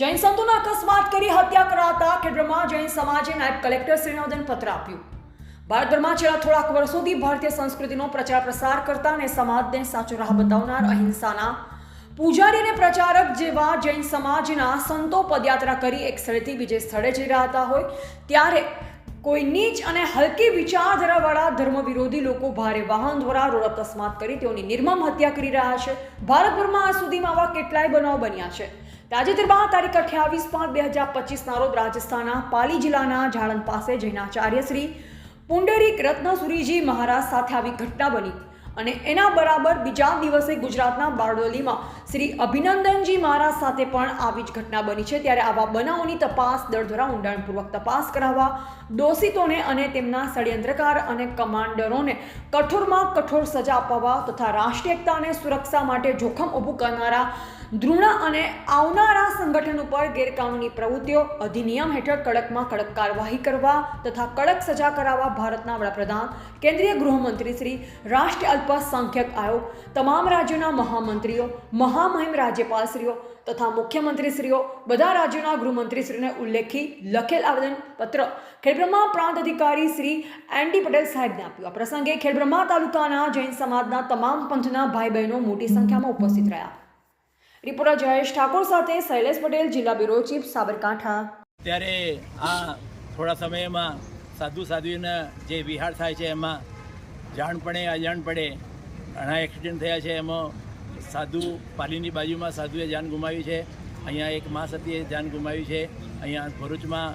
જૈન સંતોના અકસ્માત કરી હત્યા કરાતા ખેડબ્રહ્મા જૈન સમાજે નાયબ કલેક્ટર શ્રીનોદન પત્ર આપ્યું. ભારતભરમાં છેલ્લા થોડાક વર્ષોથી ભારતીય સંસ્કૃતિનો પ્રચાર પ્રસાર કરતા અને સમાજને સાચો રાહ બતાવનાર અહિંસાના પૂજારી અને પ્રચારક જેવા જૈન સમાજના સંતો પદયાત્રા કરી એક સ્થળેથી બીજે સ્થળે જઈ રહ્યા હતા હોય ત્યારે કોઈ નીચ અને હલકી વિચારધારાવાળા ધર્મ વિરોધી લોકો ભારે વાહન દ્વારા રોડ અકસ્માત કરી તેઓની નિર્મમ હત્યા કરી રહ્યા છે. ભારતભરમાં આ સુધીમાં આવા કેટલાય બનાવ બન્યા છે. તાજેતરમાં તારીખ અઠ્યાવીસ પાંચ બે હજાર પચીસના રોજ રાજસ્થાનના પાલી જિલ્લાના જાળંદ પાસે જૈનાચાર્ય શ્રી પુંડરીક રત્નસુરીજી મહારાજ સાથે આવી ઘટના બની અને એના બરાબર બીજા દિવસે ગુજરાતના બારડોલીમાં શ્રી અભિનંદનજી મહારાજ સાથે પણ આવી જ ઘટના બની છે. ત્યારે આવા બનાવોની તપાસ દળ દ્વારા ઊંડાણપૂર્વક તપાસ કરાવવા, દોષિતોને અને તેમના ષડયંત્રકાર અને કમાન્ડરોને કઠોરમાં કઠોર સજા અપાવવા તથા રાષ્ટ્રીય એકતા અને સુરક્ષા માટે જોખમ ઊભું કરનારા ધૃણા અને આવનારા સંગઠન ઉપર ગેરકાનૂની પ્રવૃત્તિઓ, અધિનિયમ હેઠળ કડકમાં કડક કાર્યવાહી કરવા તથા કડક સજા કરાવવા ભારતના વડાપ્રધાન, કેન્દ્રીય ગૃહમંત્રી શ્રી રાષ્ટ્રીય અલ્પસંખ્યક આયોગ, તમામ રાજ્યોના મહામંત્રીઓ, મહામહિમ રાજ્યપાલશ્રીઓ તથા મુખ્યમંત્રીશ્રીઓ, બધા રાજ્યોના ગૃહમંત્રીશ્રીને ઉલ્લેખી લખેલ આવેદનપત્ર ખેડબ્રહ્મા પ્રાંત અધિકારી શ્રી એન ડી પટેલ સાહેબને આપ્યું. આ પ્રસંગે ખેડબ્રહ્મા તાલુકાના જૈન સમાજના તમામ પંથના ભાઈ બહેનો મોટી સંખ્યામાં ઉપસ્થિત રહ્યા. રિપોર્ટર જયેશ ઠાકોર સાથે શૈલેષ પટેલ, જિલ્લા બ્યુરો ચીફ, સાબરકાંઠા. ત્યારે આ થોડા સમયમાં સાધુ સાધ્વીના જે વિહાર થાય છે, એમાં જાણ પડે અજાણ પડે ઘણા એક્સિડન્ટ થયા છે. એમાં સાધુ પાલીની બાજુમાં સાધુએ જાન ગુમાવી છે. અહીંયા એક મા સતીએ જાન ગુમાવી છે. અહીંયા ભરૂચમાં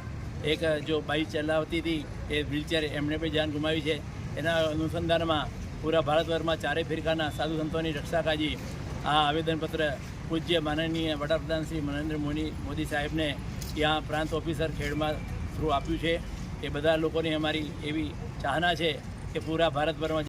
એક જો બાઈક ચલાવતી હતી, એ વ્હીલચેર એમણે પણ જાન ગુમાવી છે. એના અનુસંધાનમાં પૂરા ભારતભરમાં ચારે ફિરકાના સાધુ સંતોની રક્ષા કાજી આ આવેદનપત્ર પૂજ્ય માનનીય વડાપ્રધાન શ્રી નરેન્દ્ર મોદી મોદી સાહેબને ત્યાં પ્રાંત ઓફિસર ખેડમાં થ્રુ આપ્યું છે. એ બધા લોકોની અમારી એવી ચાહના છે કે પૂરા ભારતભરમાં